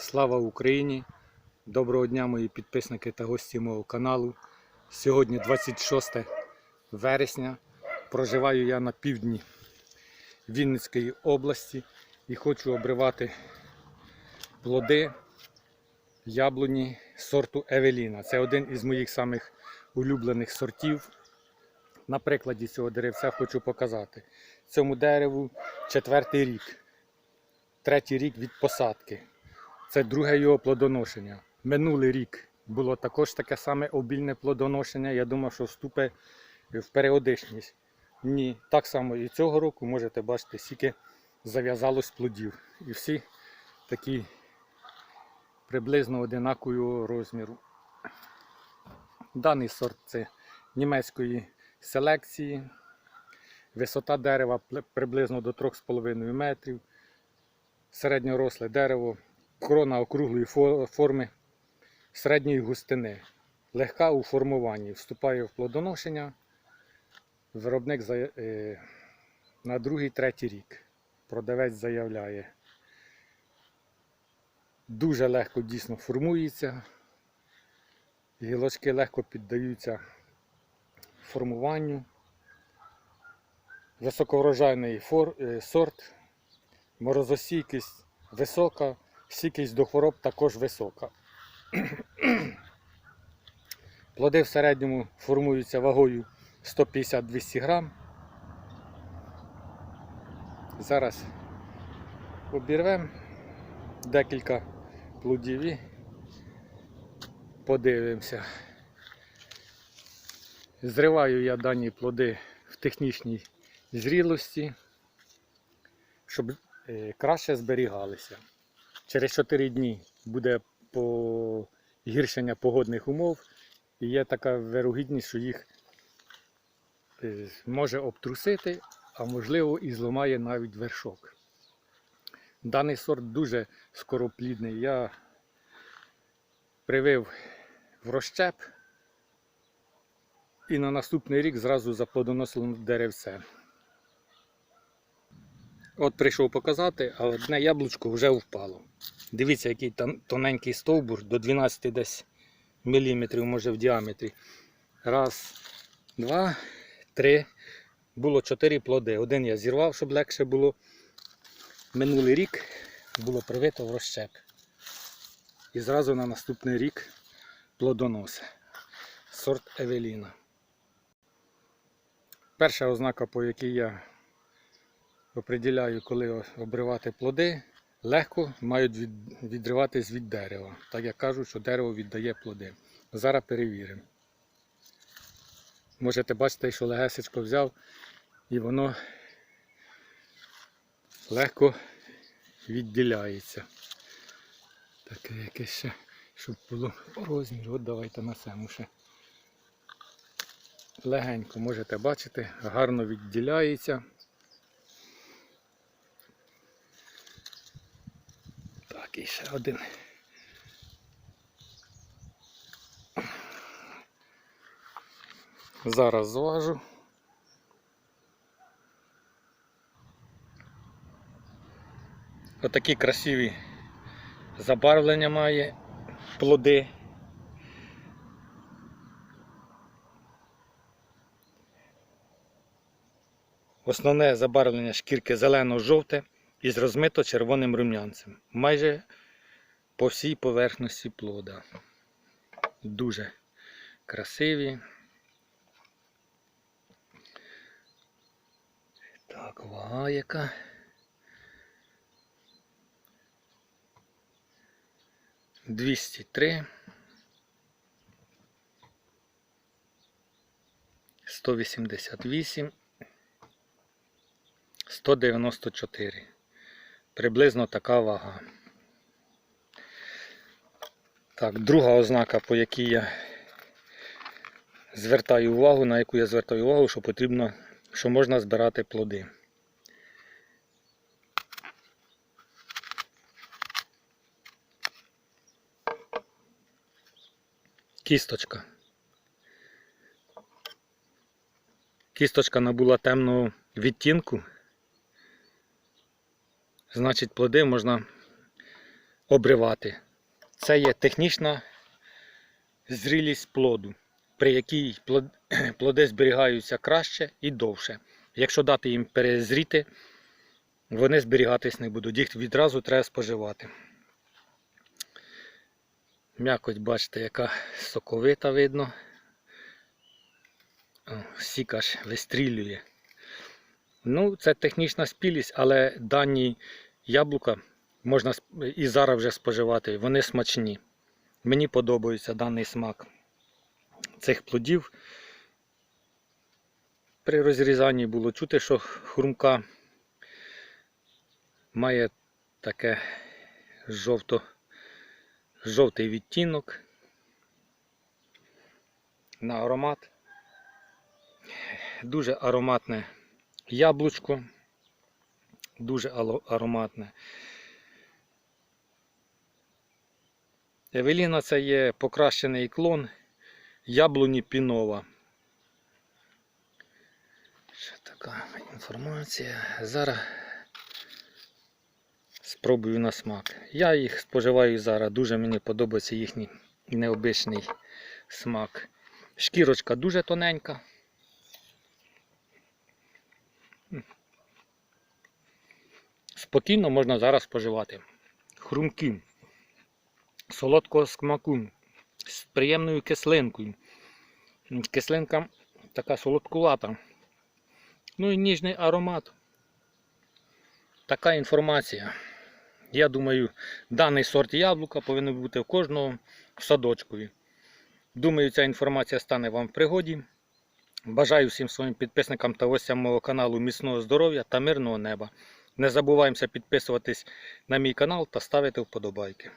Слава Україні! Доброго дня, мої підписники та гості мого каналу. Сьогодні 26 вересня. Проживаю я на півдні Вінницької області і хочу обривати плоди яблуні сорту Евеліна. Це один із моїх самих улюблених сортів. На прикладі цього деревця хочу показати. Цьому дереву четвертий рік, третій рік від посадки. Це друге його плодоношення. Минулий рік було також таке саме обільне плодоношення. Я думав, що вступить в періодичність. Ні, так само і цього року можете бачити, скільки зав'язалось плодів. І всі такі приблизно одинакового розміру. Даний сорт це німецької селекції. Висота дерева приблизно до 3,5 метрів. Середньоросле дерево, крона округлої форми, середньої густини. Легка у формуванні. Вступає в плодоношення. Виробник е, на другий, третій рік. Продавець заявляє. Дуже легко дійсно формується. Гілочки легко піддаються формуванню. Високоврожайний е, сорт, морозостійкість висока, стійкість до хвороб також висока. Плоди в середньому формуються вагою 150-200 грам. Зараз обірвемо декілька плодів і подивимося. Зриваю я дані плоди в технічній зрілості, щоб е, краще зберігалися. Через 4 дні буде погіршення погодних умов і є така вирогідність, що їх е, може обтрусити, а можливо і зламає навіть вершок. Даний сорт дуже скороплідний. Я привив в розщеп і на наступний рік зразу заплодоносило деревце. От прийшов показати, а одне яблучко вже впало. Дивіться, який тон- тоненький стовбур до 12 десь міліметрів, може в діаметрі. Раз, два, три. Було чотири плоди. Один я зірвав, щоб легше було. Минулий рік було привито в розщеп. І зразу на наступний рік плодонос. Сорт Евеліна. Перша ознака, по якій я оприділяю, коли обривати плоди, легко мають від, відриватись від дерева. Так як кажуть, що дерево віддає плоди. Зараз перевіримо. Можете бачити, що легесечко взяв і воно легко відділяється. Таке якесь ще, щоб було по розміру. От давайте на цьому ще. Легенько можете бачити, гарно відділяється. Так, і ще один. Зараз зважу. Отакі красиві забарвлення має плоди. Основне забарвлення шкірки зелено-жовте із розмито червоним рум'янцем. Майже по всій поверхності плода. Дуже красиві. Так, вага яка. Двісті три. Сто вісімдесят вісім. 194. Приблизно така вага. Так, друга ознака, по якій я звертаю увагу, на яку я звертаю увагу, що потрібно, що можна збирати плоди. Кісточка. Кісточка набула темного відтінку. Значить, плоди можна обривати. Це є технічна зрілість плоду, при якій плоди зберігаються краще і довше. Якщо дати їм перезріти, вони зберігатись не будуть. Їх відразу треба споживати. М'якоть, бачите, яка соковита видно. О, Сік аж вистрілює. Ну, це технічна спілість, але дані яблука можна і зараз вже споживати. Вони смачні. Мені подобається даний смак цих плодів. При розрізанні було чути, що хрумка має таке жовто, жовтий відтінок. На аромат. Дуже ароматне яблучко. Дуже ароматне. Евеліна це є покращений клон яблуні пінова. Ще така інформація. Зараз спробую на смак. Я їх споживаю зараз. Дуже мені подобається їхній необичний смак. Шкірочка дуже тоненька. Спокійно можна зараз споживати. Хрумкі, солодкого смаку, з приємною кислинкою. Кислинка така солодкувата. Ну і ніжний аромат. Така інформація. Я думаю, даний сорт яблука повинен бути в кожного в садочкові. Думаю, ця інформація стане вам в пригоді. Бажаю всім своїм підписникам та гостям мого каналу міцного здоров'я та мирного неба. Не забуваємося підписуватись на мій канал та ставити вподобайки.